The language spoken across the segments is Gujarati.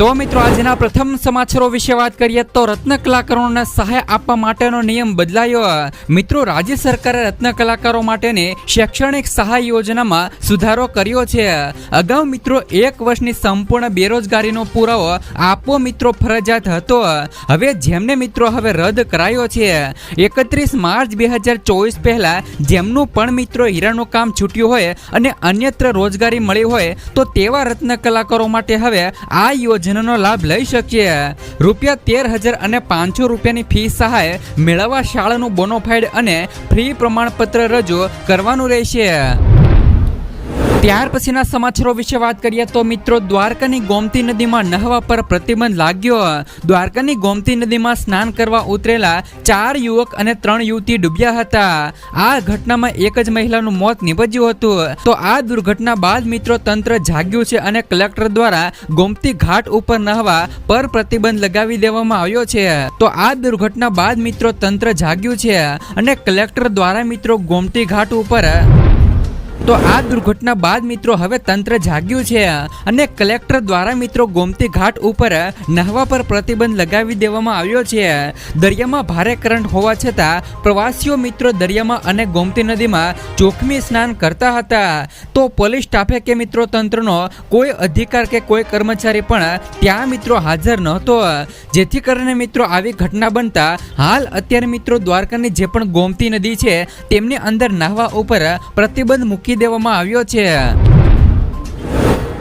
તો મિત્રો, આજના પ્રથમ સમાચારો વિશે વાત કરીએ તો રત્ન કલાકારોને સહાય આપવા માટેનો નિયમ બદલાયો. મિત્રો, રાજ્ય સરકારે રત્ન કલાકારો માટેની શૈક્ષણિક સહાય યોજનામાં સુધારો કર્યો છે. અગાઉ મિત્રો, એક વર્ષની સંપૂર્ણ બેરોજગારીનો પુરાવો આપવો મિત્રો ફરજિયાત હતો. હવે જેમને મિત્રો હવે રદ કરાયો છે. એકત્રીસ માર્ચ બે હજાર ચોવીસ પહેલા જેમનું પણ મિત્રો હીરાનું કામ છૂટ્યું હોય અને અન્યત્ર રોજગારી મળી હોય, તો તેવા રત્ન કલાકારો માટે હવે આ યોજનાનો લાભ લઈ શકીએ. રૂપિયા તેર હજાર અને પાંચસો રૂપિયાની ફી સહાય મેળવવા શાળાનું બોનોફાઇડ અને ફ્રી પ્રમાણપત્ર રજૂ કરવાનું રહેશે. ત્યાર પછીના સમાચારો વિશે વાત કરીએ તો મિત્રો, દ્વારકાની ગોમતી નદીમાં નહાવા પર પ્રતિબંધ લાગ્યો. દ્વારકાની ગોમતી નદીમાં સ્નાન કરવા ઉતરેલા ચાર યુવક અને ત્રણ યુવતી ડૂબ્યા હતા. આ ઘટનામાં એક જ મહિલાનું મોત નિપજ્યું હતું. તો આ દુર્ઘટના બાદ મિત્રો, તંત્ર જાગ્યું છે અને કલેક્ટર દ્વારા ગોમતી ઘાટ ઉપર નહવા પર પ્રતિબંધ લગાવી દેવામાં આવ્યો છે. તો આ દુર્ઘટના બાદ મિત્રો, તંત્ર જાગ્યું છે અને કલેક્ટર દ્વારા મિત્રો ગોમતી ઘાટ ઉપર તો આ દુર્ઘટના બાદ મિત્રો હવે તંત્ર જાગ્યું છે અને કલેક્ટર દ્વારા મિત્રો ગોમતી ઘાટ ઉપર નહાવા પર પ્રતિબંધ લગાવી દેવામાં આવ્યો છે. દરિયામાં ભારે કરંટ હોવા છતાં પ્રવાસીઓ મિત્રો દરિયામાં અને ગોમતી નદીમાં જોખમી સ્નાન કરતા હતા. તો પોલીસ સ્ટાફે કે મિત્રો તંત્રનો કોઈ અધિકાર કે કોઈ કર્મચારી પણ ત્યાં મિત્રો હાજર નહોતો. જેથી કરીને મિત્રો આવી ઘટના બનતા હાલ અત્યારે મિત્રો દ્વારકાની જે પણ ગોમતી નદી છે, તેમની અંદર નાહવા ઉપર પ્રતિબંધ મૂકી દેવામાં આવ્યો છે.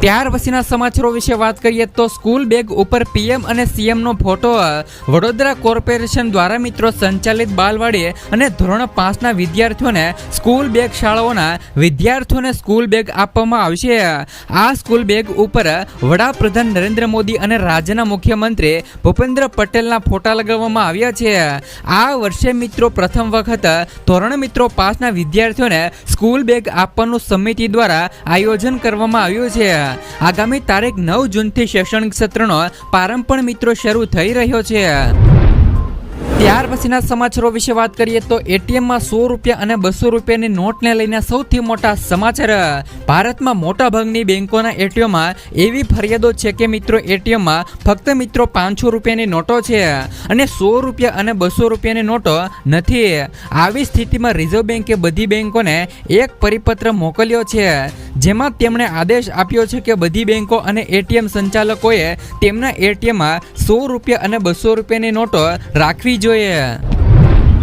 ત્યાર પછીના સમાચારો વિશે વાત કરીએ તો સ્કૂલ બેગ ઉપર પીએમ અને સીએમનો ફોટો વડોદરા કોર્પોરેશન દ્વારા મિત્રો સંચાલિત બાલવાડી અને ધોરણ પાંચના વિદ્યાર્થીઓને સ્કૂલ બેગ શાળાઓના વિદ્યાર્થીઓને સ્કૂલ બેગ આપવામાં આવશે આ સ્કૂલ બેગ ઉપર વડાપ્રધાન નરેન્દ્ર મોદી અને રાજ્યના મુખ્યમંત્રી ભૂપેન્દ્ર પટેલના ફોટા લગાવવામાં આવ્યા છે. આ વર્ષે મિત્રો પ્રથમ વખત ધોરણ મિત્રો પાંચના વિદ્યાર્થીઓને સ્કૂલ બેગ આપવાનું સમિતિ દ્વારા આયોજન કરવામાં આવ્યું છે. આગામી તારીખ નવ જૂનથી શૈક્ષણિક સત્રનો પ્રારંભ પણ મિત્રો શરૂ થઈ રહ્યો છે. ત્યાર પછીના સમાચારો વિશે વાત કરીએ તો એટીએમમાં સો રૂપિયા અને બસો રૂપિયાની નોટને લઈને સૌથી મોટા સમાચાર. ભારતમાં મોટા ભાગની બેંકોના એટીએમમાં એવી ફરિયાદો છે કે મિત્રો એટીએમમાં ફક્ત મિત્રો પાંચસો રૂપિયાની નોટો છે અને સો રૂપિયા અને બસો રૂપિયાની નોટો નથી. આવી સ્થિતિમાં રિઝર્વ બેન્કે બધી બેંકોને એક પરિપત્ર મોકલ્યો છે. જેમાં તેમણે આદેશ આપ્યો છે કે બધી બેંકો અને એટીએમ સંચાલકોએ તેમના એટીએમમાં સો રૂપિયા અને બસો રૂપિયાની નોટો રાખવી જોઈએ.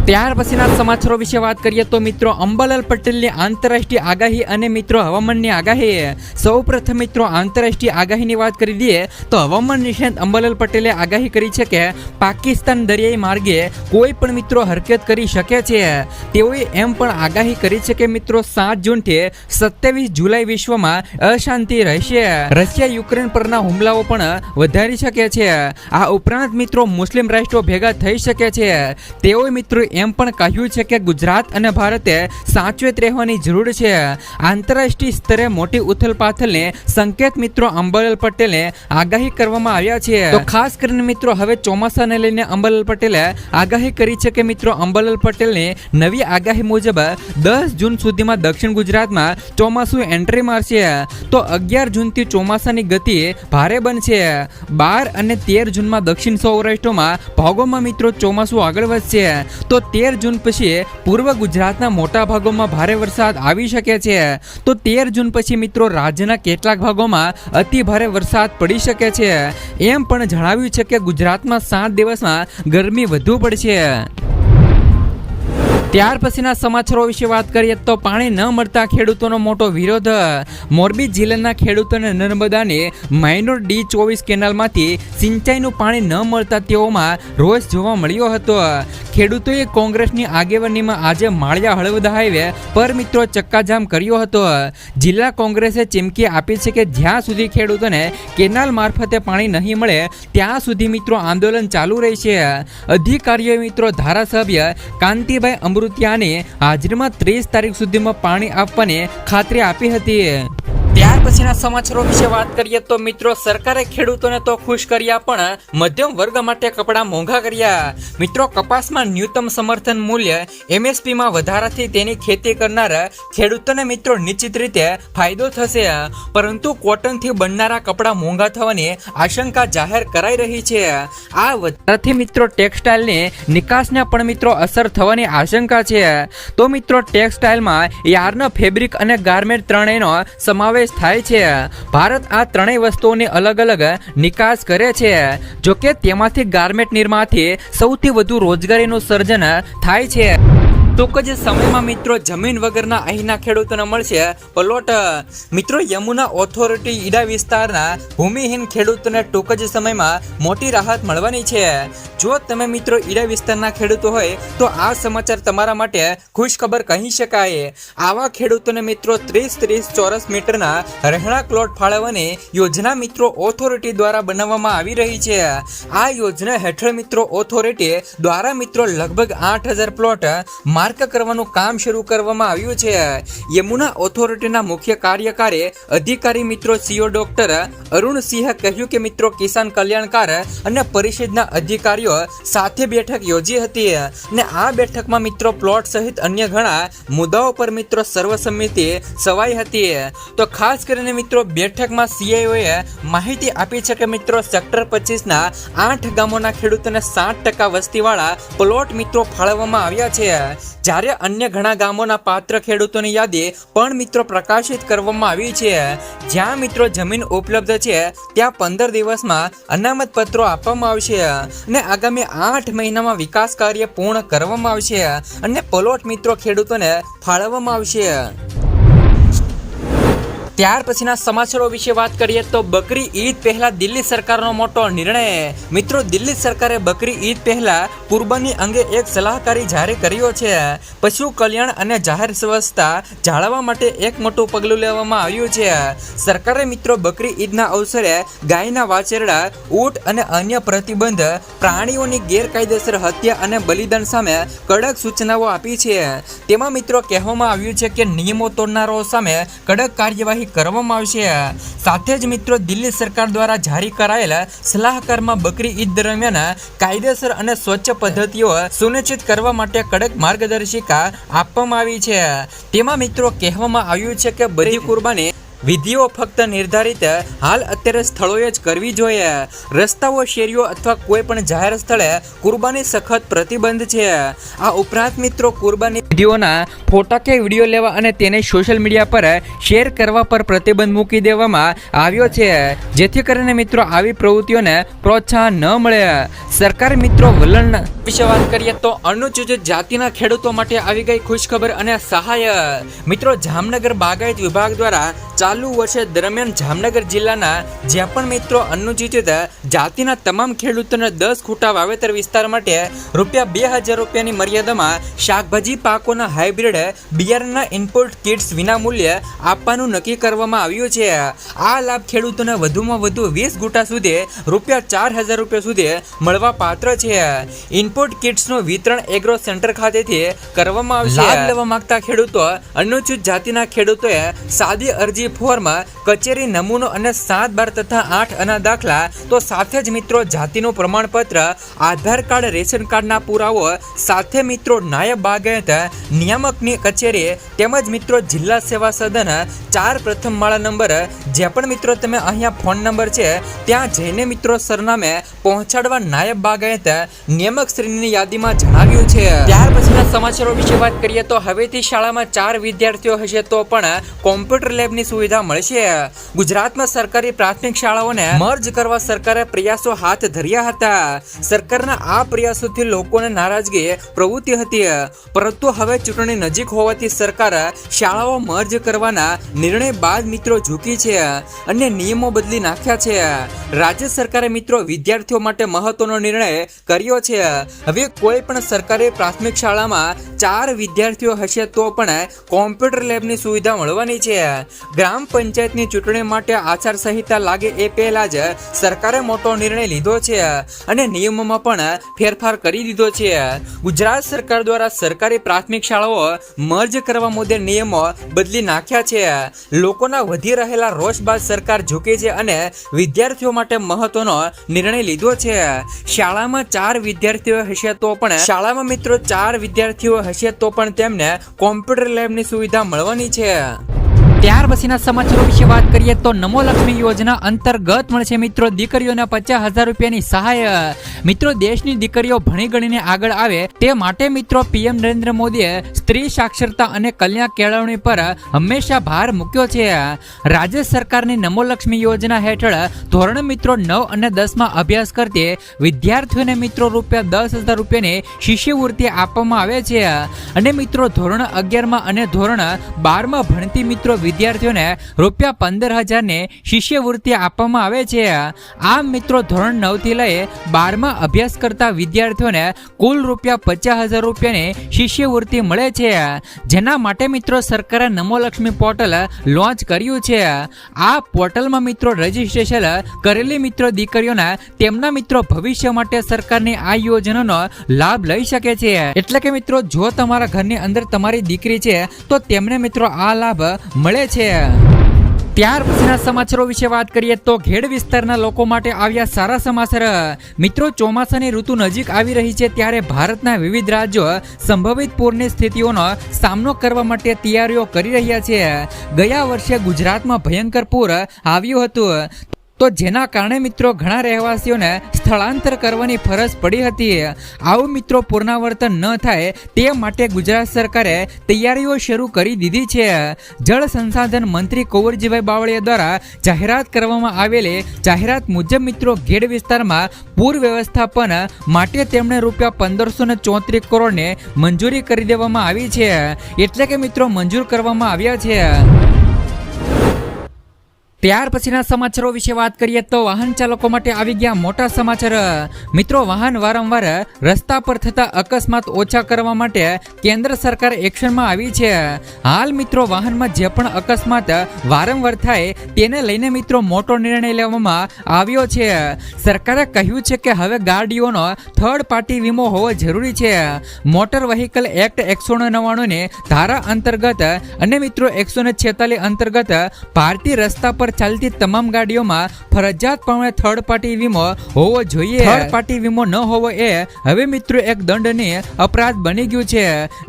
ત્યાર પછીના સમાચારો વિશે વાત કરીએ તો મિત્રો અંબાલાલ પટેલની આંતરરાષ્ટ્રીય આગાહી અને મિત્રો હવામાનની આગાહી. સૌ પ્રથમ મિત્રો આંતરરાષ્ટ્રીય આગાહીની વાત કરી દઈએ તો હવામાન નિષ્ણાત અંબાલાલ પટેલે આગાહી કરી છે કે પાકિસ્તાન દરિયાઈ માર્ગે કોઈ પણ મિત્રો હરકત કરી શકે છે. તેઓએ એમ પણ આગાહી કરી છે કે મિત્રો સાત જૂનથી સત્યાવીસ જુલાઈ વિશ્વમાં અશાંતિ રહેશે. રશિયા યુક્રેન પરના હુમલાઓ પણ વધારી શકે છે. આ ઉપરાંત મિત્રો મુસ્લિમ રાષ્ટ્રો ભેગા થઈ શકે છે. તેઓએ મિત્રો એમ પણ કહ્યું છે કે ગુજરાત અને ભારતે સાચવેત રહેવાની જરૂર છે. આંતરરાષ્ટ્રીય સ્તરે મોટી ઉથલપાથલને સંકેત મિત્રો અંબરલાલ પટેલે આગાહી કરવામાં આવ્યા છે. તો ખાસ કરીને મિત્રો, હવે ચોમાસાને લઈને અંબરલાલ પટેલે આગાહી કરી છે કે મિત્રો અંબરલાલ પટેલની નવી આગાહી મુજબ દસ જૂન સુધીમાં દક્ષિણ ગુજરાતમાં ચોમાસું એન્ટ્રી મારશે. તો અગિયાર જૂનથી ચોમાસાની ગતિ ભારે બનશે. બાર અને તેર જૂનમાં દક્ષિણ સૌરાષ્ટ્રમાં ભાગોમાં મિત્રો ચોમાસું આગળ વધશે. તો તેર જૂન પછી પૂર્વ ગુજરાતના મોટા ભાગોમાં ભારે વરસાદ આવી શકે છે. તો તેર જૂન પછી મિત્રો રાજ્યના કેટલાક ભાગોમાં અતિ ભારે વરસાદ પડી શકે છે. એમ પણ જણાવ્યું છે કે ગુજરાતમાં સાત દિવસમાં ગરમી વધુ પડશે. ત્યાર પછીના સમાચારો વિશે વાત કરીએ તો પાણી ન મળતા ખેડૂતોનો મોટો વિરોધ. મોરબી જિલ્લાના ખેડૂતોને નર્મદાને માઇનોર ડી ચોવીસ કેનાલમાંથી સિંચાઈનું પાણી ન મળતા તેઓમાં રોષ જોવા મળ્યો હતો. ખેડૂતોએ કોંગ્રેસની આગેવાનીમાં આજે માળિયા હળવદ હાઈવે પર મિત્રો ચક્કાજામ કર્યો હતો. જિલ્લા કોંગ્રેસે ચીમકી આપી છે કે જ્યાં સુધી ખેડૂતોને કેનાલ મારફતે પાણી નહીં મળે, ત્યાં સુધી મિત્રો આંદોલન ચાલુ રહેશે. અધિકારીઓ મિત્રો ધારાસભ્ય કાંતિભાઈ અમૃતિયાની હાજરીમાં ત્રીસ તારીખ સુધીમાં પાણી આપવાની ખાતરી આપી હતી. પછીના સમાચારો વિશે વાત કરીએ તો મિત્રો, સરકારે ખેડૂતોને તો ખુશ કર્યા પણ મધ્યમ વર્ગ માટે કપડાં મોંઘા કર્યા. મિત્રો, કપાસમાં ન્યૂનતમ સમર્થન મૂલ્ય એમએસપીમાં વધારાથી તેની ખેતી કરનાર ખેડૂતોને મિત્રો નિશ્ચિત રીતે ફાયદો થશે. પરંતુ કોટનથી બનનારા કપડાં મોંઘા થવાની આશંકા જાહેર કરાઈ રહી છે. આ વધારાથી મિત્રો ટેક્સટાઇલની નિકાસને પણ મિત્રો અસર થવાની આશંકા છે. તો મિત્રો, ટેક્સટાઇલમાં યાર્ન, ફેબ્રિક અને ગાર્મેન્ટ ત્રણેયનો સમાવેશ થાય છે. ભારત આ ત્રણેય વસ્તુઓની અલગ અલગ નિકાસ કરે છે. જો કે તેમાંથી ગાર્મેન્ટ નિર્માણથી સૌથી વધુ રોજગારીનું સર્જન થાય છે. ટૂંક જ સમયમાં મિત્રો જમીન વગરના અહીંના ખેડૂતોને મળશે. પ્લોટ મિત્રો યમુના ઓથોરિટી ઈડા વિસ્તારના ભૂમિહીન ખેડૂતોને ટૂંક જ સમયમાં મોટી રાહત મળવાની છે. જો તમે મિત્રો ઈડા વિસ્તારના ખેડૂતો હોય, તો આ સમાચાર તમારા માટે ખુશ ખબર કહી શકાય. આવા ખેડૂતોને મિત્રો ત્રીસ ત્રીસ ચોરસ મીટરના રહેણાંક પ્લોટ ફાળવવાની યોજના મિત્રો ઓથોરિટી દ્વારા બનાવવામાં આવી રહી છે. આ યોજના હેઠળ મિત્રો ઓથોરિટી દ્વારા મિત્રો લગભગ આઠ હજાર પ્લોટ માર્ક કરવાનું કામ શરૂ કરવામાં આવ્યું છે. યમુના ઓથોરિટીના મુખ્ય કાર્યકારી અધિકારી મિત્રો, સીઓ ડોક્ટર અરુણ સિંહે કહ્યું કે મિત્રો, કિસાન કલ્યાણકાર અને પરિષદના અધિકારીઓ સાથે બેઠક યોજી હતી અને આ બેઠકમાં મિત્રો પ્લોટ સહિત અન્ય ઘણા મુદ્દાઓ પર મિત્રો સર્વસંમતિ સવાઈ હતી. તો ખાસ કરીને મિત્રો, બેઠકમાં સીઆઈઓએ માહિતી આપી છે કે મિત્રો, સેક્ટર પચીસના આઠ ગામોના ખેડૂતોને સાત ટકા વસ્તીવાળા પ્લોટ મિત્રો ફાળવવામાં આવ્યા છે. જ્યારે અન્ય ઘણા ગામોના પાત્ર ખેડૂતોની યાદી પણ મિત્રો પ્રકાશિત કરવામાં આવી છે. જ્યાં મિત્રો જમીન ઉપલબ્ધ છે, ત્યાં પંદર દિવસમાં અનામત પત્રો આપવામાં આવશે અને આગામી આઠ મહિનામાં વિકાસ કાર્ય પૂર્ણ કરવામાં આવશે અને પ્લોટ મિત્રો ખેડૂતોને ફાળવવામાં આવશે. ત્યાર પછીના સમાચારો વિશે વાત કરીએ તો બકરી ઈદ પહેલા દિલ્હી સરકારનો મોટો નિર્ણય. મિત્રો, દિલ્હી સરકારે બકરી ઈદ પહેલા કુરબાની અંગે એક સલાહકારી જારી કર્યો છે. પશુ કલ્યાણ અને જાહેર સ્વચ્છતા જાળવવા માટે એક મોટું પગલું લેવામાં આવ્યું છે. સરકારે મિત્રો, બકરી ઈદના અવસરે ગાયના વાછરડા, ઊંટ અને અન્ય પ્રતિબંધ, પ્રાણીઓની ગેરકાયદેસર હત્યા અને બલિદાન સામે કડક સૂચનાઓ આપી છે. તેમાં મિત્રો કહેવામાં આવ્યું છે કે નિયમો તોડનારાઓ સામે કડક કાર્યવાહી કરવામાં આવશે સાથે જ મિત્રો દિલ્હી સરકાર દ્વારા જારી કરાયેલા સલાહકારમાં બકરી ઈદ દરમિયાન કાયદેસર અને સ્વચ્છ પદ્ધતિઓ સુનિશ્ચિત કરવા માટે કડક માર્ગદર્શિકા આપવામાં આવી છે. તેમાં મિત્રો કહેવામાં આવ્યું છે કે બધી કુરબાની વિધિઓ ફક્ત નિર્ધારિત હાલ અત્યારે સ્થળોએ જ કરવી જોઈએ. રસ્તાઓ, શેરીઓ અથવા કોઈ પણ જાહેર સ્થળે કુરબાની સખત પ્રતિબંધ છે. આ ઉપરાંત મિત્રો, કુરબાની વિધિઓના ફોટા કે વીડિયો લેવા અને તેને સોશિયલ મીડિયા પર શેર કરવા પર પ્રતિબંધ મૂકી દેવામાં આવ્યો છે. જેથી કરીને મિત્રો, આવી પ્રવૃત્તિઓને પ્રોત્સાહન ન મળે. સરકાર મિત્રો, વલણ વિશે વાત કરીએ તો અનુસૂચિત જાતિના ખેડૂતો માટે આવી ગઈ ખુશખબર અને સહાય. મિત્રો, જામનગર બાગાયત વિભાગ દ્વારા ચાલુ વર્ષે દરમિયાન જામનગર જિલ્લાના જ્યાં પણ મિત્રો અનુસૂચિત જાતિના તમામ ખેડૂતોને દસ ખૂટા વાવેતર વિસ્તાર માટે રૂપિયા બે હજાર રૂપિયાની મર્યાદામાં શાકભાજી પાકોના હાઇબ્રિડ બિયારણના ઇમ્પોર્ટ કિટ્સ વિના મૂલ્યે આપવાનું નક્કી કરવામાં આવ્યું છે. આ લાભ ખેડૂતોને વધુમાં વધુ વીસ ગુટા સુધી રૂપિયા ચાર હજાર રૂપિયા સુધી મળવા પાત્ર છે. ઇમ્પોર્ટ કિટ્સનું વિતરણ એગ્રો સેન્ટર ખાતેથી કરવામાં આવશે લેવા માંગતા ખેડૂતો અનુસૂચિત જાતિના ખેડૂતોએ સાદી અરજી ફોર્મ કચેરી નમૂનો અને સાત બાર તથા આઠ અના દાખલા, તો સાથે જ મિત્રો જાતિનું પ્રમાણપત્ર, આધાર કાર્ડ, રેશન કાર્ડના પુરાવો, સાથે મિત્રો નાયબ બાગાયત, નિયામકની કચેરી, તેમજ મિત્રો જિલ્લા સેવા સદન, ચાર પ્રથમ માળા નંબર જે પણ મિત્રો તમે અહીંયા ફોન નંબર છે, ત્યાં જઈને મિત્રો સરનામે પહોંચાડવા નાયબ બાગાયત, નિયામક શ્રીની યાદીમાં જણાવ્યું છે. ત્યાર પછીના સમાચારો વિશે વાત કરીએ તો હવેથી શાળામાં ચાર વિદ્યાર્થીઓ હશે તો પણ કોમ્પ્યુટર લેબની સુવિધા મળશે ગુજરાતમાં સરકારી પ્રાથમિક શાળાઓને મર્જ કરવા સરકારે પ્રયાસો હાથ ધર્યા હતા. સરકારના આ પ્રયાસોથી લોકોને નારાજગી પ્રવૃત્તિ હતી. પરંતુ હવે ચૂંટણી નજીક હોવાથી સરકાર શાળાઓ મર્જ કરવાના નિર્ણય બાદ મિત્રો ઝૂકી છે અને નિયમો બદલી નાખ્યા છે. રાજ્ય સરકારે મિત્રો વિદ્યાર્થીઓ માટે મહત્વનો નિર્ણય કર્યો છે. હવે કોઈ પણ સરકારી પ્રાથમિક શાળામાં ચાર વિદ્યાર્થીઓ હશે તો પણ કોમ્પ્યુટર લેબની સુવિધા મળવાની છે. ગ્રામ પંચાયતની ચૂંટણી માટે આચાર સંહિતા સંહિતા લાગે એ પહેલા જ સરકારે મોટો નિર્ણય લીધો છે અને નિયમોમાં પણ ફેરફાર કરી દીધો છે. ગુજરાત સરકાર દ્વારા સરકારી પ્રાથમિક શાળાઓ મર્જ કરવા મુદ્દે નિયમો બદલી નાખ્યા છે. લોકોના વધી રહેલા રોષ બાદ સરકાર ઝૂકી છે અને વિદ્યાર્થીઓ માટે મહત્વનો નિર્ણય લીધો છે. શાળામાં ચાર વિદ્યાર્થીઓ હશે તો પણ શાળામાં મિત્રો ચાર વિદ્યાર્થીઓ હશે તો પણ તેમને કોમ્પ્યુટર લેબની સુવિધા મળવાની છે. ત્યાર પછીના સમાચારો વિશે વાત કરીએ તો નમો લક્ષ્મી યોજના અંતર્ગત મળશે મિત્રો. દીકરીઓના પચાસ હજાર રૂપિયાની સહાય. મિત્રો, દેશની દીકરીઓ ભણી ગણીને આગળ આવે તે માટે મિત્રો પીએમ નરેન્દ્ર મોદીએ સ્ત્રી સાક્ષરતા અને કલ્યાણ કેળવણી પર હંમેશા ભાર મૂક્યો છે. રાજ્ય સરકારની નમો લક્ષ્મી યોજના હેઠળ ધોરણ મિત્રો નવ અને દસમાં અભ્યાસ કરતી વિદ્યાર્થીઓને મિત્રો રૂપિયા દસ હજાર રૂપિયાની શિષ્યવૃત્તિ આપવામાં આવે છે. અને મિત્રો, ધોરણ અગિયારમાં અને ધોરણ બારમાં ભણતી મિત્રો વિદ્યાર્થીઓને રૂપિયા પંદર હજારની શિષ્યવૃત્તિ આપવામાં આવે છે. આમ મિત્રો, ધોરણ નવથી લઈ બારમાં અભ્યાસ કરતા વિદ્યાર્થીઓને કુલ રૂપિયા પચાસ હજાર રૂપિયાની શિષ્યવૃત્તિ મળે છે. જેના માટે મિત્રો, સરકારે નમોલક્ષ્મી પોર્ટલ લોન્ચ કર્યું છે. આ પોર્ટલમાં મિત્રો રજીસ્ટ્રેશન કરેલી મિત્રો દીકરીઓના તેમના મિત્રો ભવિષ્ય માટે સરકારની આ યોજનાનો લાભ લઈ શકે છે. એટલે કે મિત્રો, જો તમારા ઘરની અંદર તમારી દીકરી છે, તો તેમને મિત્રો આ લાભ મળે છે. ત્યાર પછીના સમાચારો વિશે વાત કરીએ તો ઘેડ વિસ્તારના લોકો માટે આવ્યા સારા સમાચાર. મિત્રો, ચોમાસાની ઋતુ નજીક આવી રહી છે ત્યારે ભારતના વિવિધ રાજ્યો સંભવિત પૂરની સ્થિતિઓનો સામનો કરવા માટે તૈયારીઓ કરી રહ્યા છે. ગયા વર્ષે ગુજરાતમાં ભયંકર પૂર આવ્યું હતું. તો જેના કારણે મિત્રો ઘણા રહેવાસીઓને સ્થળાંતર કરવાની ફરજ પડી હતી આવું મિત્રો પુનરાવર્તન ન થાય તે માટે ગુજરાત સરકારે તૈયારીઓ શરૂ કરી દીધી છે. જળ સંસાધન મંત્રી કુંવરજીભાઈ બાવળિયા દ્વારા જાહેરાત કરવામાં આવેલી જાહેરાત મુજબ મિત્રો ઘેડ વિસ્તારમાં પૂર વ્યવસ્થાપન માટે તેમણે રૂપિયા પંદરસો ને ચોત્રીસ કરોડને મંજૂરી કરી દેવામાં આવી છે. એટલે કે મિત્રો મંજૂર કરવામાં આવ્યા છે. ત્યાર પછીના સમાચારો વિશે વાત કરીએ તો વાહન ચાલકો માટે આવી ગયા મોટા સમાચાર. મિત્રો, વાહન વારંવાર રસ્તા પર થતા અકસ્માત ઓછા કરવા માટે કેન્દ્ર સરકાર એક્શનમાં આવી છે. હાલ મિત્રો, વાહનમાં જે પણ અકસ્માત વારંવાર થાય તેને લઈને મિત્રો મોટો નિર્ણય લેવામાં આવ્યો છે. સરકારે કહ્યું છે કે હવે ગાડીઓનો થર્ડ પાર્ટી વીમો હોવો જરૂરી છે. મોટર વ્હીકલ એક્ટ એકસો નવ્વાણુંની ધારા અંતર્ગત અને મિત્રો, એકસો ને અંતર્ગત ભારતીય રસ્તા પર ચાલતી તમામ ગાડીઓમાં ફરજિયાતપણે થર્ડ પાર્ટી વીમો હોવો જોઈએ. થર્ડ પાર્ટી વીમો ન હોવો એ હવે મિત્રો એક દંડનીય અપરાધ બની ગયું છે.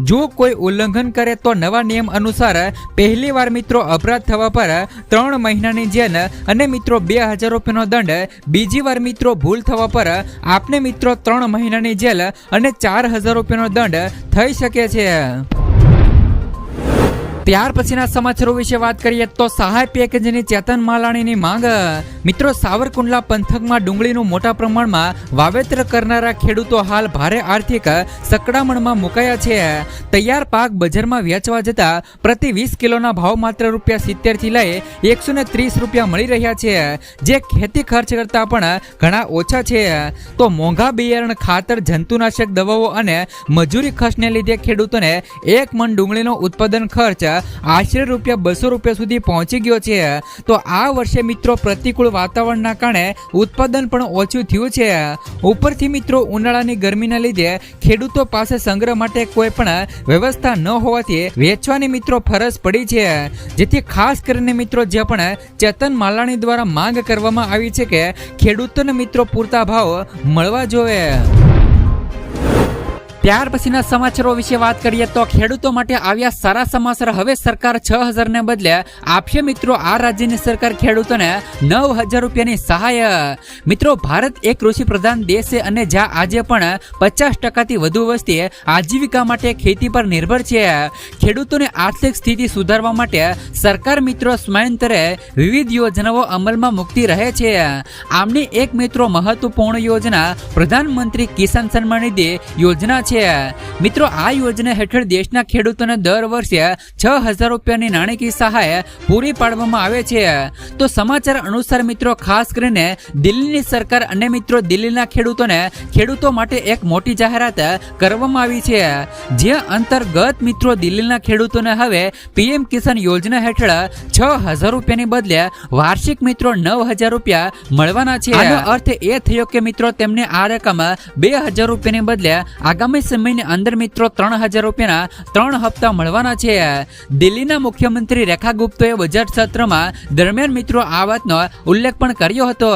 જો કોઈ ઉલ્લંઘન કરે તો નવા નિયમ અનુસાર પહેલી વાર મિત્રો અપરાધ થવા પર ત્રણ મહિનાની જેલ અને મિત્રો બે હજાર રૂપિયાનો દંડ, બીજી વાર મિત્રો ભૂલ થવા પર આપને મિત્રો ત્રણ મહિનાની જેલ અને ચાર હજાર રૂપિયાનો દંડ થઈ શકે છે. ત્યાર પછીના સમાચારો વિશે વાત કરીએ તો સહાય પેકેજની ચેતન માલાણીની માંગ. મિત્રો, સાવરકુંડલા પંથકમાં ડુંગળીનું મોટા પ્રમાણમાં વાવેતર કરનારા ખેડૂતો હાલ ભારે આર્થિક સકડામણમાં મુકાયા છે. તૈયાર પાક બજારમાં વેચવા જતા પ્રતિ વીસ કિલોના ભાવ માત્ર રૂપિયા સિત્તેરથી લઈ એકસો ને ત્રીસ રૂપિયા મળી રહ્યા છે. જે ખેતી ખર્ચ કરતા પણ ઘણા ઓછા છે. તો મોંઘા બિયારણ, ખાતર, જંતુનાશક દવાઓ અને મજૂરી ખર્ચને લીધે ખેડૂતોને એક મણ ડુંગળીનો ઉત્પાદન ખર્ચ આશરે રૂપિયા બસો રૂપિયા સુધી પહોંચી ગયો છે. તો આ વર્ષે મિત્રો પ્રતિકૂળ વાતાવરણના કારણે ઉત્પાદન પણ ઓછું થયું છે. ઉપરથી મિત્રો ઉનાળાની ગરમીના લીધે ખેડૂતો પાસે સંગ્રહ માટે કોઈ પણ વ્યવસ્થા ન હોવાથી વેચવાની મિત્રો ફરજ પડી છે. જેથી ખાસ કરીને મિત્રો જે પણ ચેતન માલાણી દ્વારા માંગ કરવામાં આવી છે કે ખેડૂતોને મિત્રો પૂરતા ભાવ મળવા જોઈએ. ત્યાર પછીના સમાચારો વિશે વાત કરીએ તો ખેડૂતો માટે આવ્યા સારા સમાચાર. હવે સરકાર છ હજારને બદલે આપશે મિત્રો આ રાજ્યની સરકાર ખેડૂતોને નવ હજાર રૂપિયાની સહાય. મિત્રો, ભારત એક કૃષિ પ્રધાન દેશ છે અને જ્યાં આજે પણ પચાસ ટકાથી વધુ વસ્તી આજીવિકા માટે ખેતી પર નિર્ભર છે. ખેડૂતોની આર્થિક સ્થિતિ સુધારવા માટે સરકાર મિત્રો સમયાંતરે વિવિધ યોજનાઓ અમલમાં મુકતી રહે છે. આમની એક મિત્રો મહત્વપૂર્ણ યોજના પ્રધાનમંત્રી કિસાન સન્માન નિધિ યોજના છે. મિત્રો, આ યોજના હેઠળ દેશના ખેડૂતોને દર વર્ષે છ હજાર રૂપિયાની નાણાકીય સહાય પૂરી પાડવામાં આવે છે. તો સમાચાર અનુસાર મિત્રો, ખાસ કરીને દિલ્હીની સરકાર અને મિત્રો, દિલ્હીના ખેડૂતોને ખેડૂતો માટે એક મોટી જાહેરાત કરવામાં આવી છે. જે અંતર્ગત મિત્રો, દિલ્હીના ખેડૂતોને હવે પીએમ કિસાન યોજના હેઠળ છ હજાર રૂપિયાની બદલે વાર્ષિક મિત્રો નવ હજાર રૂપિયા મળવાના છે. અર્થ એ થયો કે મિત્રો, તેમને આ રકમ બે હજાર રૂપિયાની બદલે આગામી સમયની અંદર મિત્રો ત્રણ હજાર રૂપિયાના ત્રણ હપ્તા મળવાના છે. દિલ્હીના મુખ્યમંત્રી રેખા ગુપ્તોએ બજેટ સત્રમાં દરમિયાન મિત્રો આ વાતનો ઉલ્લેખ પણ કર્યો હતો.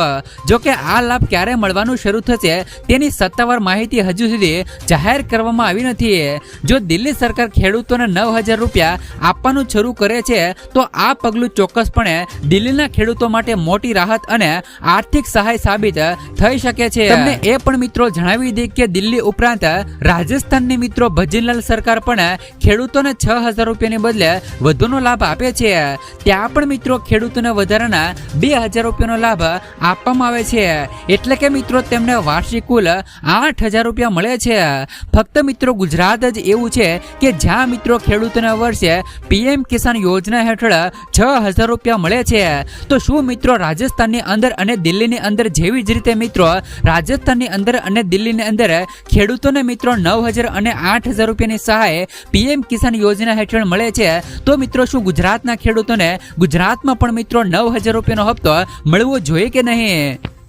જો કે આ લાભ ક્યારે મળવાનું શરૂ થશે તેની સત્તાવાર માહિતી હજુ સુધી જાહેર કરવામાં આવી નથી. જો દિલ્હી સરકાર ખેડૂતોને નવ હજાર રૂપિયા આપવાનું શરૂ કરે છે, તો આ પગલું ચોક્કસપણે દિલ્હીના ખેડૂતો માટે મોટી રાહત અને આર્થિક સહાય સાબિત થઈ શકે છે. તમને એ પણ મિત્રો જણાવી દઈએ કે દિલ્હી ઉપરાંત રાજસ્થાનની મિત્રો ભજનલાલ સરકાર પણ ખેડૂતોને છ હજાર રૂપિયાની બદલે વધુનો લાભ આપે છે. ત્યાં પણ મિત્રો ખેડૂતોને વધારાના બે હજાર રૂપિયાનો લાભ આપવામાં આવે છે. એટલે કે મિત્રો તેમને વાર્ષિક કુલ આઠ હજાર રૂપિયા મળે છે. ફક્ત મિત્રો ગુજરાત જ એવું છે કે જ્યાં મિત્રો ખેડૂતોને વર્ષે પીએમ કિસાન યોજના હેઠળ છ હજાર રૂપિયા મળે છે. તો શું મિત્રો રાજસ્થાનની અંદર અને દિલ્હીની અંદર જેવી જ રીતે મિત્રો રાજસ્થાનની અંદર અને દિલ્હીની અંદર ખેડૂતોને મિત્રો નવ હજાર અને આઠ હજાર રૂપિયાની સહાય પીએમ કિસાન યોજના હેઠળ મળે છે. તો મિત્રો, શું ગુજરાતના ખેડૂતોને ગુજરાતમાં પણ મિત્રો નવ હજાર રૂપિયાનો હપ્તો મળવો જોઈએ કે નહીં?